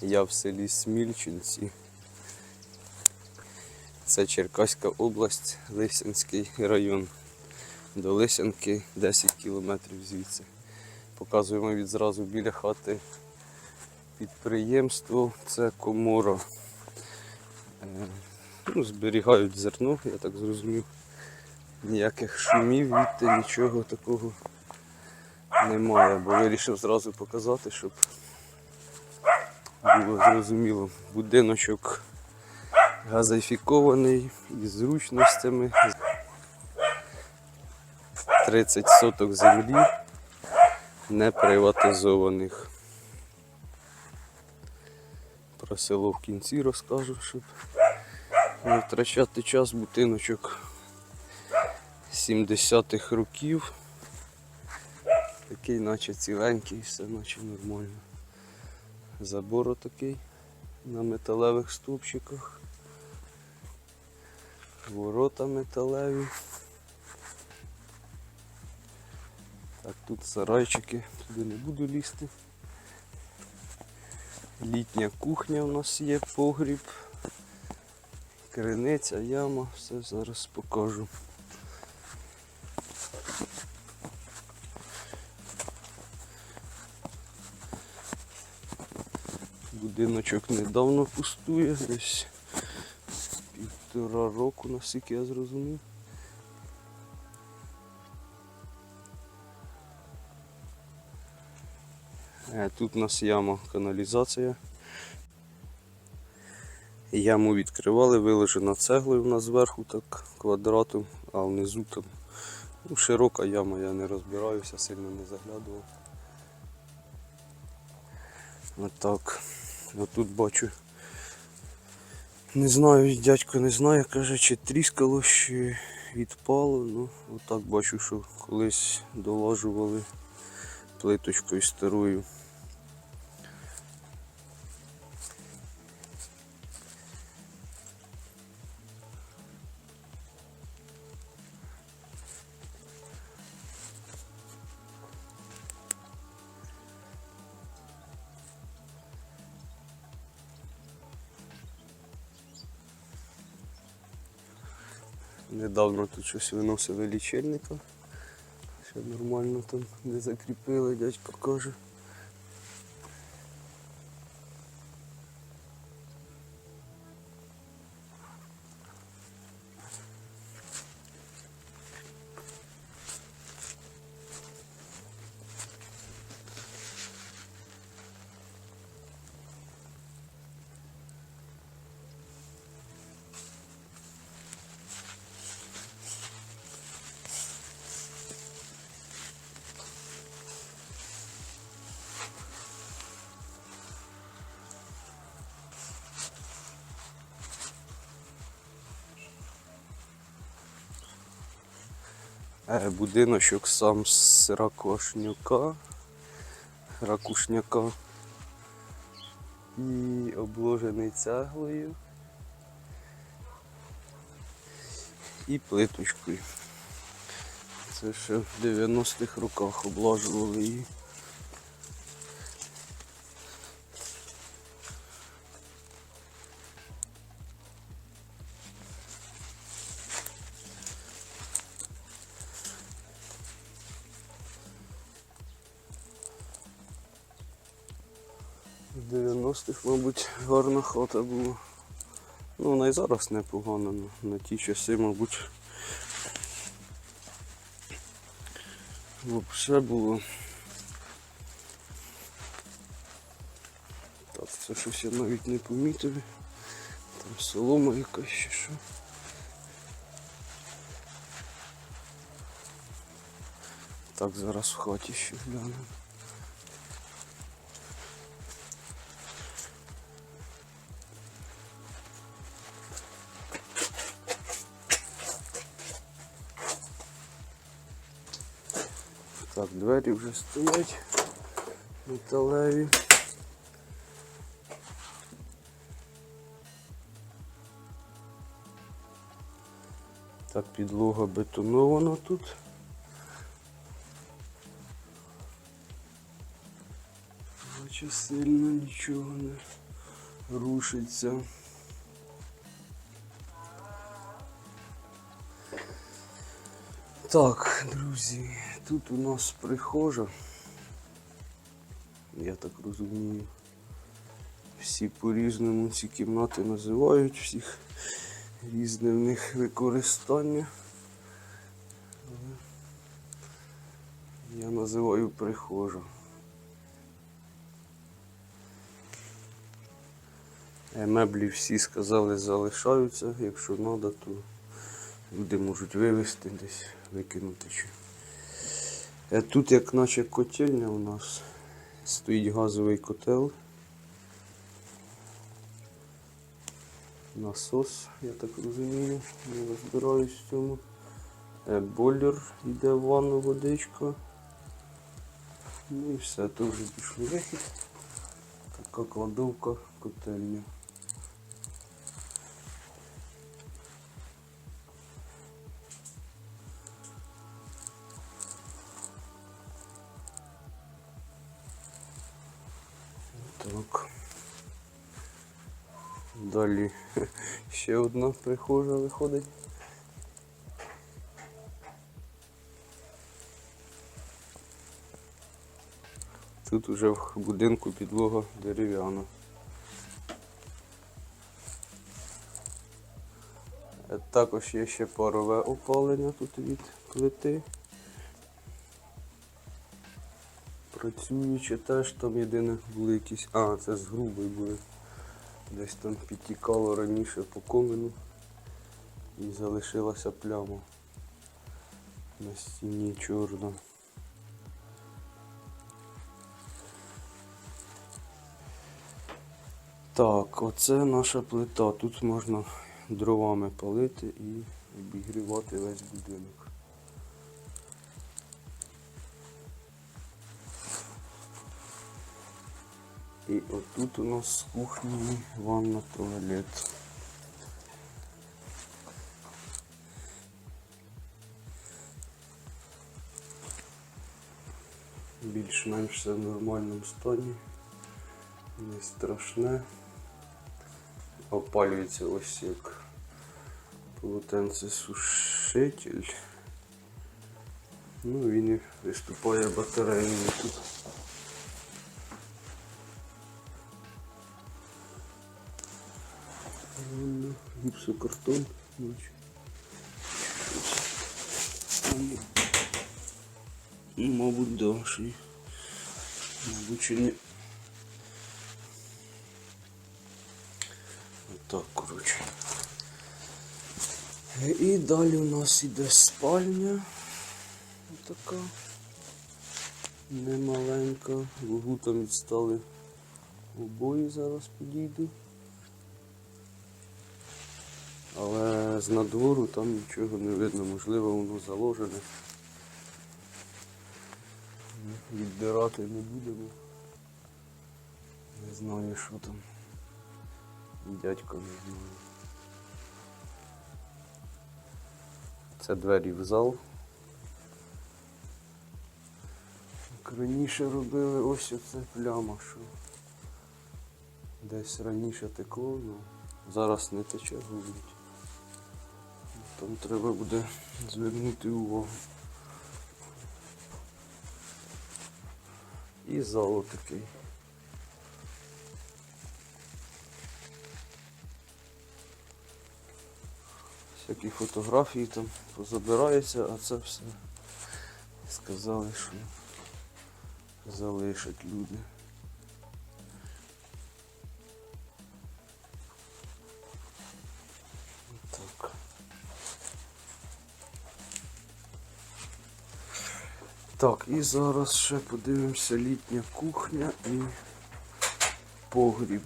Я в селі Смільчинці. Це Черкаська область, Лисянський район. До Лисянки 10 кілометрів звідси. Показуємо відразу біля хати підприємство. Це комора. Е, Ну, зберігають зерно, я так зрозумів. Ніяких шумів відти, нічого такого немає, бо вирішив зразу показати, щоб було зрозуміло. Будиночок газифікований із зручностями. 30 соток землі не приватизованих. Про село в кінці розкажу, щоб не втрачати час будиночок 70-х років. Такий наче ціленький, все наче нормально. Забор такий на металевих стовпчиках. Ворота металеві. Так, тут сарайчики, туди не буду лізти. Літня кухня у нас є, погріб, криниця, яма, все зараз покажу. Будиночок недавно пустує, десь півтора року, наскільки я зрозумів. Е, Тут у нас яма каналізація. Яму відкривали, виложена цеглою у нас зверху так квадратом, а внизу там ну, широка яма, я не розбираюся, сильно не заглядував. Отак. Отут бачу. Не знаю, дядько не знає, каже, чи тріскало, чи відпало. Ну, отак бачу, що колись долажували плиточкою старою. Недавно тут щось виносили лічильника. Ще нормально там не закріпили, дядько каже. Будиночок сам з ракошнюка, ракушняка і обложений цеглою і плиточкою. Це ще в 90-х роках облажували її. Мабуть, гарна хата була. Ну, вона і зараз непогана, ну, на ті часи, мабуть. Взагалі було. Так, це щось я навіть не помітив. Там солома якась ще що. Так, зараз в хаті ще глянемо. Так, двері вже стоять металеві. Так, підлога бетонована тут. наче сильно нічого не рушиться. Так, друзі, тут у нас прихожа. Я так розумію. Всі по-різному ці кімнати називають, всіх різне в них використання. Я називаю прихожа. Е, Меблі всі сказали залишаються, якщо треба, то люди можуть вивезти десь, викинути. Е, Тут як наче котельня у нас стоїть газовий котел. Насос, я так розумію, не розбираюсь в цьому. Е, Бойлер йде в ванну водичка. Ну і все, то вже пішли вихід. Така кладовка котельня. Так. Далі ще одна прихожа виходить. Тут уже в будинку підлога дерев'яна. Е, Також є ще парове опалення тут від плити. Працюючи теж там єдине були якісь. А, це з грубої були. Десь там підтікало раніше по комину і залишилася пляма на стіні чорна. Так, оце наша плита. Тут можна дровами палити і обігрівати весь будинок. І отут у нас з кухні ванна туалет. Більш-менш все в нормальному стані. Не страшне. Опалюється ось як полотенце сушитель. Ну він і виступає батарейною тут. Гіпсокартон, ну, Мабуть, да, ще Мабуть, чи не. Отак, коротше. І далі у нас іде спальня. Така. Немаленька. Вугу там відстали обої, зараз підійду. Але з надвору там нічого не видно, можливо воно заложене. Відбирати не будемо. Не знаю, що там. Дядько не знаю. Це двері в зал. Як раніше робили ось оце пляма, що десь раніше текло, ну зараз не тече губить. Там треба буде звернути увагу. І зал такий. Всякі фотографії там позабираються, а це все сказали, що залишать люди. Так, і зараз ще подивимося літня кухня і погріб.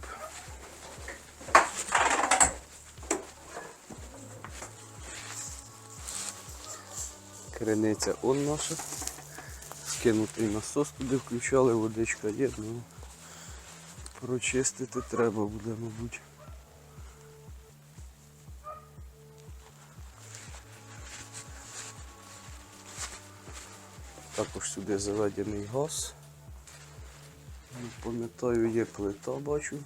Криниця он наша. Скинутий насос туди включали, водичка є, ну прочистити треба буде, мабуть. Також сюди заведений газ. Не Пам'ятаю, є плита, бачу.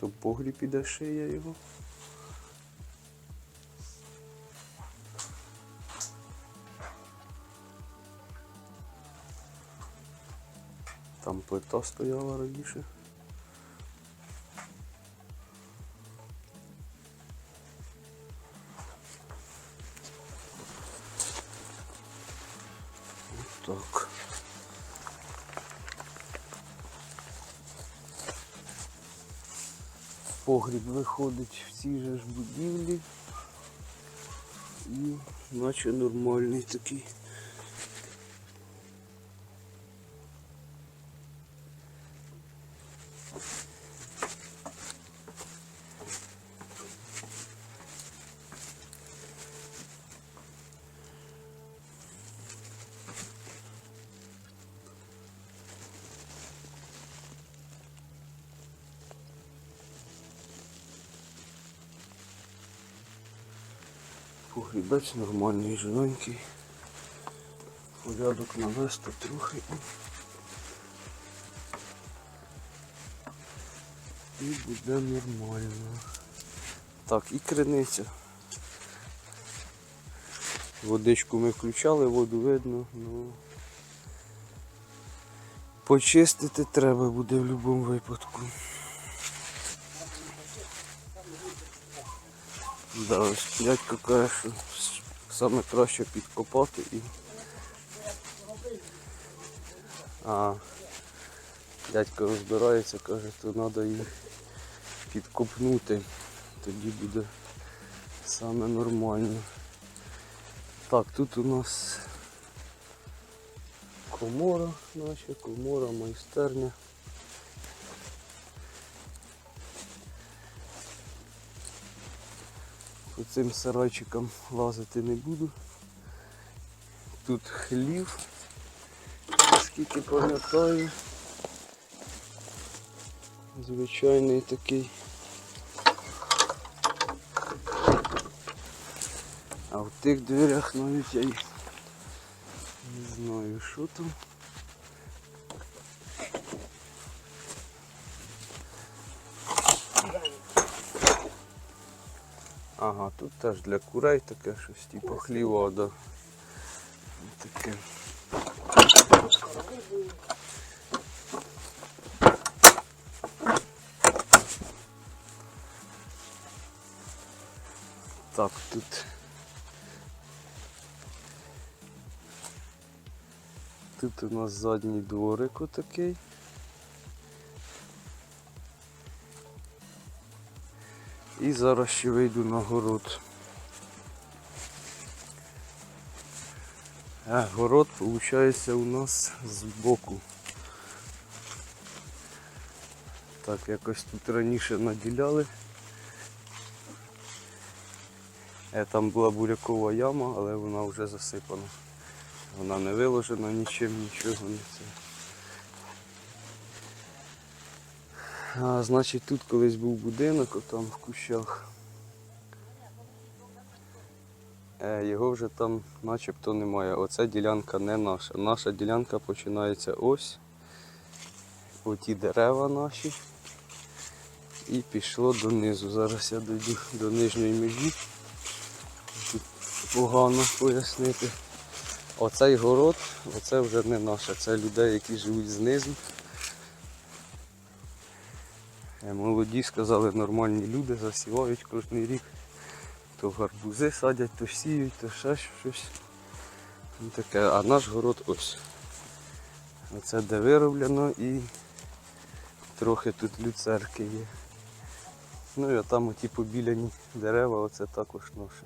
То погріб іде шия його. Там плита стояла раніше. Погріб виходить в цій же ж будівлі. І наче нормальний такий. Погрібець нормальний, живенький. Порядок навести трохи. І буде нормально. Так, і криниця. Водичку ми включали, воду видно, ну почистити треба буде в будь-якому випадку. Дядько каже, що саме краще підкопати і. А, дядько розбирається, каже, то треба її підкопнути. Тоді буде саме нормально. Так, тут у нас комора наша, комора, майстерня. Цим сарайчикам лазити не буду. Тут хлів, наскільки пам'ятаю. Звичайний такий. А в тих дверях навіть я не знаю, що там. Ага, тут теж для курей таке щось, типу хліва, да. Таке. Так, тут. Тут у нас задній дворик отакий. І зараз ще вийду на город. А, город виходить у нас збоку. Так, якось тут раніше наділяли. Е, Там була бурякова яма, але вона вже засипана. Вона не виложена нічим, нічого не це. А, значить тут колись був будинок, отам в кущах. Е, його вже там начебто немає. Оця ділянка не наша. Наша ділянка починається ось. Оті дерева наші. І пішло донизу. Зараз я дойду до нижньої межі. Тут погано пояснити. Оцей город, оце вже не наше, це людей, які живуть знизу. Е, Молоді сказали, нормальні люди засівають кожен рік. То гарбузи садять, то сіють, то ще щось. Ну, таке. А наш город ось. Оце де вироблено і трохи тут люцерки є. Ну і там оті побіляні дерева, оце також наше.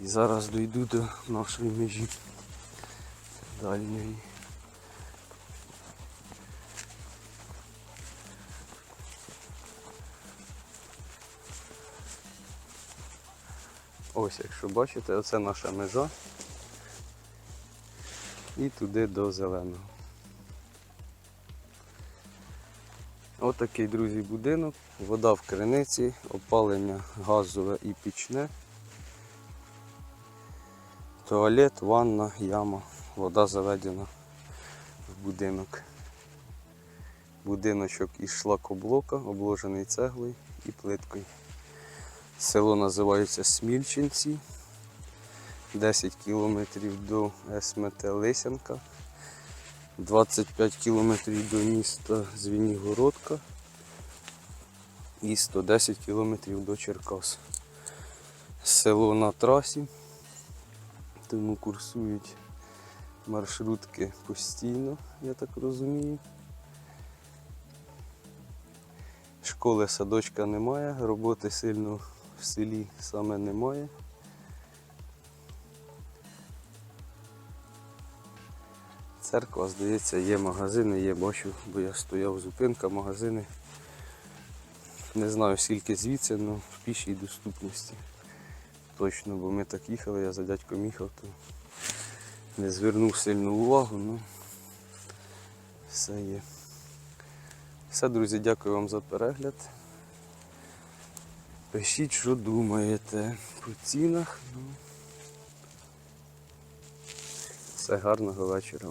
І зараз дойду до нашої межі дальньої. Ось, якщо бачите, оце наша межа. І туди до зеленого. Отакий, друзі, будинок. Вода в криниці, опалення газове і пічне. Туалет, ванна, яма, вода заведена в будинок. Будиночок із шлакоблока, обложений цеглою і плиткою. Село називається Смільчинці. 10 кілометрів до СМТ Лисянка. 25 кілометрів до міста Звінігородка і 110 кілометрів до Черкас. Село на трасі, тому курсують маршрутки постійно, я так розумію. Школи, садочка немає, роботи сильно в селі саме немає. Церква, здається, є магазини, є, бачу, бо я стояв зупинка, магазини. Не знаю скільки звідси, але в пішій доступності. Точно, бо ми так їхали, я за дядьком їхав, то не звернув сильну увагу, ну все є. Все, друзі, дякую вам за перегляд. Пишіть, що думаєте по цінах. Ну. Все гарного вечора.